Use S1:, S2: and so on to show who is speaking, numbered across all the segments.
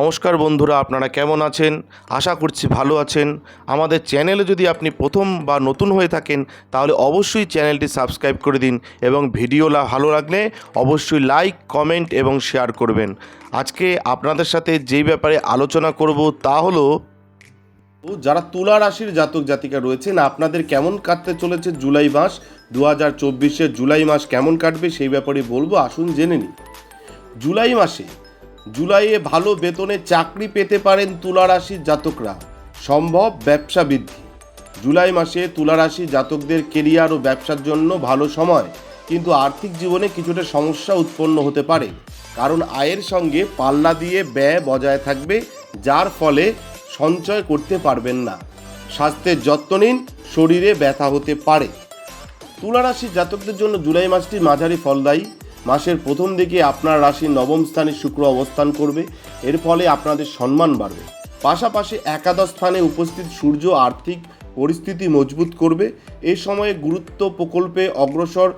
S1: নমস্কার বন্ধুরা, আপনারা কেমন আছেন? আশা করছি ভালো আছেন। আমাদের চ্যানেলে যদি আপনি প্রথম বা নতুন হয়ে থাকেন, তাহলে অবশ্যই চ্যানেলটি সাবস্ক্রাইব করে দিন এবং ভিডিও ভালো লাগলে অবশ্যই লাইক, কমেন্ট এবং শেয়ার করবেন। আজকে আপনাদের সাথে যেই ব্যাপারে আলোচনা করব তা হলো যারা তুলা রাশির জাতক জাতিকা রয়েছেন, আপনাদের কেমন কাটতে চলেছে জুলাই মাস? দু হাজার জুলাই মাস কেমন কাটবে সেই ব্যাপারে বলব, আসুন জেনে নিই। জুলাই মাসে জুলাইয়ে ভালো বেতনে চাকরি পেতে পারেন তুলা রাশির জাতকরা। সম্ভব ব্যবসা বৃদ্ধি। জুলাই মাসে তুলা রাশি জাতকদের কেরিয়ার ও ব্যবসার জন্য ভালো সময়, কিন্তু আর্থিক জীবনে কিছুটা সমস্যা উৎপন্ন হতে পারে, কারণ আয়ের সঙ্গে পাল্লা দিয়ে ব্যয় বজায় থাকবে, যার ফলে সঞ্চয় করতে পারবেন না। স্বাস্থ্যের যত্ন নিন, শরীরে ব্যথা হতে পারে। তুলা রাশির জাতকদের জন্য জুলাই মাসটি মাঝারি ফলদায়ী মাসের প্রথম দিকে আপনার রাশির নবম স্থানে শুক্র অবস্থান করবে। এর ফলে আপনাদের সম্মান বাড়বে। পাশাপাশি একাদশ স্থানে উপস্থিত সূর্য আর্থিক পরিস্থিতি মজবুত করবে। এ সময়ে গুরুত্ব প্রকল্পে অগ্রসর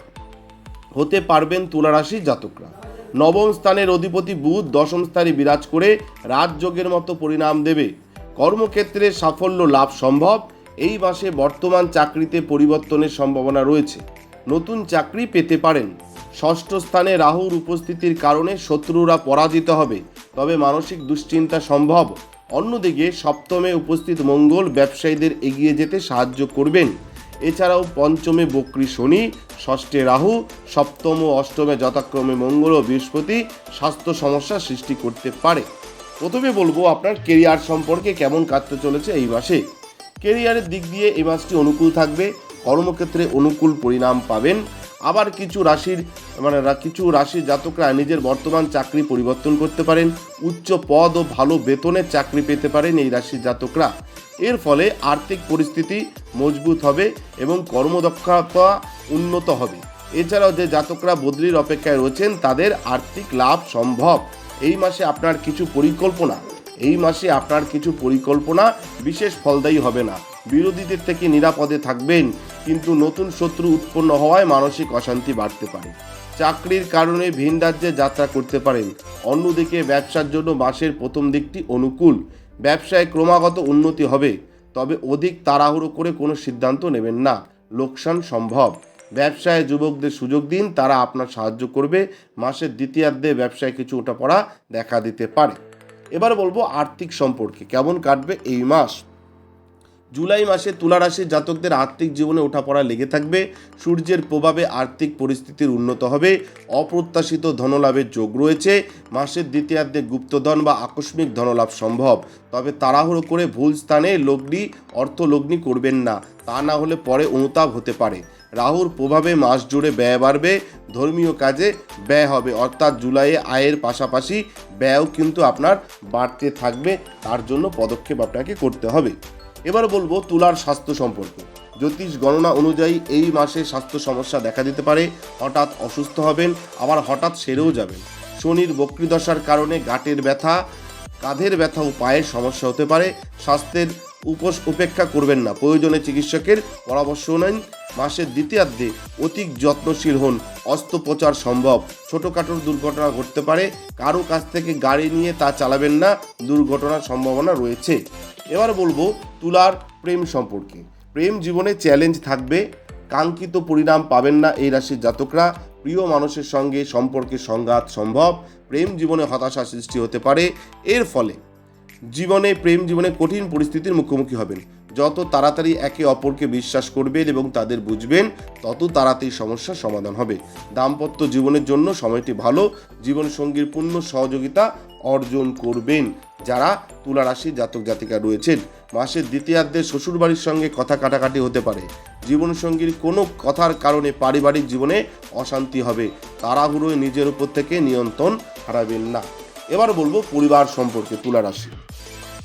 S1: হতে পারবেন তুলা রাশির জাতকরা। নবম স্থানের অধিপতি বুধ দশম স্থানে বিরাজ করে রাজযোগের মতো পরিণাম দেবে। কর্মক্ষেত্রে সাফল্য লাভ সম্ভব। এই মাসে বর্তমান চাকরিতে পরিবর্তনের সম্ভাবনা রয়েছে। নতুন চাকরি পেতে পারেন। ষষ্ঠ স্থানে রাহুর উপস্থিতির কারণে শত্রুরা পরাজিত হবে, তবে মানসিক দুশ্চিন্তা সম্ভব। অন্যদিকে সপ্তমে উপস্থিত মঙ্গল ব্যবসায়ীদের এগিয়ে যেতে সাহায্য করবেন। এছাড়াও পঞ্চমে বক্রী শনি, ষষ্ঠে রাহু, সপ্তম ও অষ্টমে যথাক্রমে মঙ্গল ও বৃহস্পতি স্বাস্থ্য সমস্যা সৃষ্টি করতে পারে। প্রথমে বলব আপনার কেরিয়ার সম্পর্কে কেমন কাটতে চলেছে এই মাসে। কেরিয়ারের দিক দিয়ে এই মাসটি অনুকূল থাকবে। কর্মক্ষেত্রে অনুকূল পরিণাম পাবেন। আবার কিছু রাশির মানে কিছু রাশির জাতকরা নিজের বর্তমান চাকরি পরিবর্তন করতে পারেন, উচ্চ পদ ও ভালো বেতনের চাকরি পেতে পারেন এই রাশির জাতকরা। এর ফলে আর্থিক পরিস্থিতি মজবুত হবে এবং কর্মদক্ষতা উন্নত হবে। এছাড়াও যে জাতকরা বদলির অপেক্ষায় রয়েছেন, তাদের আর্থিক লাভ সম্ভব। এই মাসে আপনার কিছু পরিকল্পনা, এই মাসে আপনার কিছু পরিকল্পনা বিশেষ ফলদায়ী হবে না। বিরোধীদের থেকে নিরাপদে থাকবেন, কিন্তু নতুন শত্রু উৎপন্ন হওয়ায় মানসিক অশান্তি বাড়তে পারে। চাকরির কারণে ভিন রাজ্যে যাত্রা করতে পারেন। অন্যদিকে ব্যবসার জন্য মাসের প্রথম দিকটি অনুকূল। ব্যবসায় ক্রমাগত উন্নতি হবে, তবে অধিক তাড়াহুড়ো করে কোনো সিদ্ধান্ত নেবেন না। লোকসান সম্ভব। ব্যবসায় যুবকদের সুযোগ দিন, তারা আপনার সাহায্য করবে। মাসের দ্বিতীয়ার্ধে ব্যবসায় কিছু ওটা পড়া দেখা দিতে পারে। এবার বলব আর্থিক সম্পর্কে, কেমন কাটবে এই মাস? জুলাই মাসে তুলা রাশির জাতকদের আর্থিক জীবনে ওঠাপড়া লেগে থাকবে। সূর্যের প্রভাবে আর্থিক পরিস্থিতির উন্নত হবে। অপ্রত্যাশিত ধনলাভের যোগ রয়েছে। মাসের দ্বিতীয়ার্ধে গুপ্তধন বা আকস্মিক ধনলাভ সম্ভব। তবে তাড়াহুড়ো করে ভুল স্থানে লগ্নি অর্থ লগ্নি করবেন না। তা না হলে পরে অনুতাপ হতে পারে। রাহুর প্রভাবে মাস জুড়ে ব্যয় বাড়বে। ধর্মীয় কাজে ব্যয় হবে। অর্থাৎ জুলাইয়ে আয়ের পাশাপাশি ব্যয়ও কিন্তু আপনার বাড়তে থাকবে। তার জন্য পদক্ষেপ আপনাকে করতে হবে। এবার বলব তুলার স্বাস্থ্য সম্পর্কে। জ্যোতিষ গণনা অনুযায়ী এই মাসে স্বাস্থ্য সমস্যা দেখা দিতে পারে, হঠাৎ অসুস্থ হবেন, আবার হঠাৎ সেরেও যাবেন। শনির বক্রিদশার কারণে গাঁটের ব্যথা, কাঁধের ব্যথা ও পায়ের সমস্যা হতে পারে, স্বাস্থ্যের উপোস উপেক্ষা করবেন না। প্রয়োজনে চিকিৎসকের পরামর্শ নেন। মাসের দ্বিতীয়ার্ধে অধিক যত্নশীল হন। অস্ত্রোপচার সম্ভব। ছোটোখাটো দুর্ঘটনা ঘটতে পারে। কারও কাছ থেকে গাড়ি নিয়ে তা চালাবেন না। দুর্ঘটনার সম্ভাবনা রয়েছে। এবার বলব তুলার প্রেম সম্পর্কে। প্রেম জীবনে চ্যালেঞ্জ থাকবে। কাঙ্ক্ষিত পরিণাম পাবেন না এই রাশির জাতকরা। প্রিয় মানুষের সঙ্গে সম্পর্কে সংঘাত সম্ভব। প্রেম জীবনে হতাশা সৃষ্টি হতে পারে। এর ফলে জীবনে প্রেম, জীবনে কঠিন পরিস্থিতির মুখোমুখি হবেন। যত তাড়াতাড়ি একে অপরকে বিশ্বাস করবেন এবং তাদের বুঝবেন, তত তাড়াতাড়ি সমস্যার সমাধান হবে। দাম্পত্য জীবনের জন্য সময়টি ভালো, জীবনসঙ্গীর পূর্ণ সহযোগিতা অর্জন করবেন। যারা তুলা রাশির জাতক জাতিকা রয়েছেন, মাসের দ্বিতীয়ার্ধে শ্বশুরবাড়ির সঙ্গে কথা কাটাকাটি হতে পারে। জীবনসঙ্গীর কোনো কথার কারণে পারিবারিক জীবনে অশান্তি হবে। তাড়াহুড়োয় নিজের উপর থেকে নিয়ন্ত্রণ হারাবেন না। এবার বলব পরিবার সম্পর্কে তুলা রাশি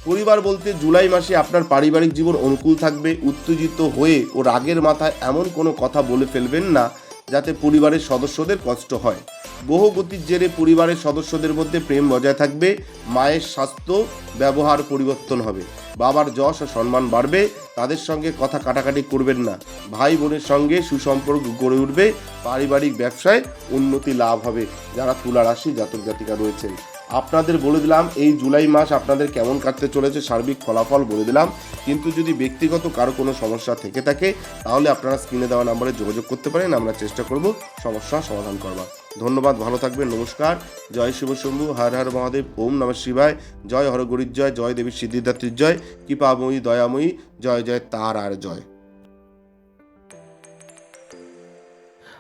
S1: পরিবার বলতে জুলাই মাসে আপনার পারিবারিক জীবন অনুকূল থাকবে, উত্তেজিত হয়ে ও রাগের মাথায় এমন কোনো কথা বলে ফেলবেন না যাতে পরিবারের সদস্যদের কষ্ট হয়। বহু গতির জেরে পরিবারের সদস্যদের মধ্যে প্রেম বজায় থাকবে, মায়ের স্বাস্থ্য, ব্যবহার পরিবর্তন হবে। বাবার যশ ও সম্মান বাড়বে, তাদের সঙ্গে কথা কাটাকাটি করবেন না। ভাই বোনের সঙ্গে সুসম্পর্ক গড়ে উঠবে, পারিবারিক ব্যবসায় উন্নতি লাভ হবে, যারা তুলা রাশি জাতক জাতিকা রয়েছেন। আপনাদের বলে দিলাম, এই জুলাই মাস আপনাদের কেমন কাটতে চলেছে, সার্বিক ফলাফল বলে দিলাম। কিন্তু যদি ব্যক্তিগত কারও কোনো সমস্যা থেকে থাকে, তাহলে আপনারা স্ক্রিনে দেওয়া নাম্বারে যোগাযোগ করতে পারেন, আমরা চেষ্টা করব সমস্যা সমাধান করবার। ধন্যবাদ, ভালো থাকবেন, নমস্কার। জয় শিব শম্ভু, হর হর মহাদেব, ওম নমঃ শিবায়। জয় হরগরির জয় জয় দেবী সিদ্ধিদাত্রীর জয়। কৃপাময়ী, দয়াময়ী, জয় জয় তার আর জয়।